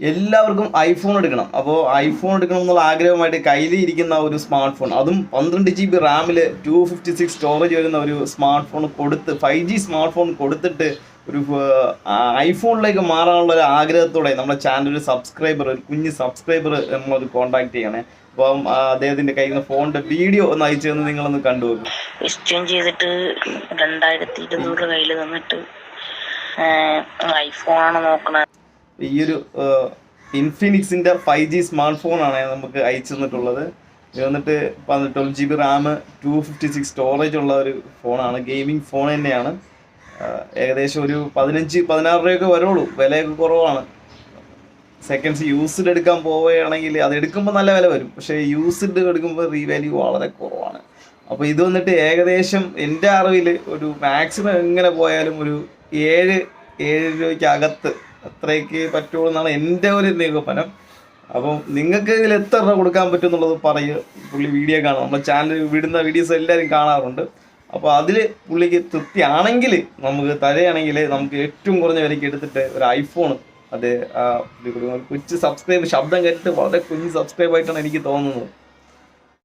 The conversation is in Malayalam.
എല്ലാവർക്കും ഐഫോൺ എടുക്കണം. അപ്പോൾ ഐഫോൺ എടുക്കണം എന്നുള്ള ആഗ്രഹമായിട്ട് കയ്യിൽ ഇരിക്കുന്ന ഒരു സ്മാർട്ട് ഫോൺ അതും പന്ത്രണ്ട് ജി ബി റാമിൽ ടു ഫിഫ്റ്റി സിക്സ് സ്റ്റോറേജ് വരുന്ന ഒരു സ്മാർട്ട് ഫോൺ കൊടുത്ത് ഫൈവ് ജി സ്മാർട്ട് ഫോൺ കൊടുത്തിട്ട് ഒരു ഐഫോണിലേക്ക് മാറാനുള്ള ഒരു ആഗ്രഹത്തോടെ നമ്മുടെ ചാനൽ സബ്സ്ക്രൈബർ ഒരു കുഞ്ഞ് സബ്സ്ക്രൈബർ നമ്മളത് കോൺടാക്ട് ചെയ്യണേ. അപ്പം അദ്ദേഹത്തിന്റെ കയ്യിൽ നിന്ന് ഫോണിന്റെ വീഡിയോ ഒന്ന് അയച്ചു തന്ന് നിങ്ങളൊന്ന് കണ്ടു എക്സ്ചേഞ്ച് ചെയ്തിട്ട് രണ്ടായിരത്തി ഇരുന്നൂറ് കയ്യിൽ തന്നിട്ട് ഐഫോണാണ് നോക്കണത് ഈ ഒരു ഇൻഫിനിക്സിന്റെ ഫൈവ് ജി സ്മാർട്ട് ഫോണാണ് നമുക്ക് അയച്ചു തന്നിട്ടുള്ളത് ഇത് വന്നിട്ട് twelve G B RAM two fifty six storage ഉള്ള ഒരു ഫോണാണ്. ഗെയിമിംഗ് ഫോൺ തന്നെയാണ്. ഏകദേശം ഒരു പതിനഞ്ച് പതിനാറ് രൂപയൊക്കെ വരുള്ളൂ. വിലയൊക്കെ കുറവാണ്. സെക്കൻഡ്സ് യൂസ്ഡ് എടുക്കാൻ പോവുകയാണെങ്കിൽ അത് എടുക്കുമ്പോൾ നല്ല വില വരും. പക്ഷേ യൂസ്ഡ് എടുക്കുമ്പോൾ റീവാല്യൂ വളരെ കുറവാണ്. അപ്പോൾ ഇത് വന്നിട്ട് ഏകദേശം എന്റെ അറിവിൽ ഒരു മാക്സിമം എങ്ങനെ പോയാലും ഒരു ഏഴ് ഏഴ് രൂപയ്ക്ക് അകത്ത് അത്രയ്ക്ക് പറ്റുള്ളൂ എന്നാണ് എന്റെ ഒരു നിഗമനം അപ്പം നിങ്ങൾക്ക് ഇതിൽ എത്ര രൂപ കൊടുക്കാൻ പറ്റും എന്നുള്ളത് പറയുക പുള്ളി വീഡിയോ കാണാം. നമ്മുടെ ചാനൽ വിടുന്ന വീഡിയോസ് എല്ലാവരും കാണാറുണ്ട്. അപ്പോൾ അതിൽ പുള്ളിക്ക് തൃപ്തിയാണെങ്കിൽ നമുക്ക് തരുകയാണെങ്കിൽ നമുക്ക് ഏറ്റവും കുറഞ്ഞ വിലയ്ക്ക് എടുത്തിട്ട് ഒരു ഐഫോൺ അതെ കൊച്ചു സബ്സ്ക്രൈബ് ശബ്ദം കേട്ടിട്ട് വളരെ കുഞ്ഞ് സബ്സ്ക്രൈബ് ആയിട്ടാണ് എനിക്ക് തോന്നുന്നത്.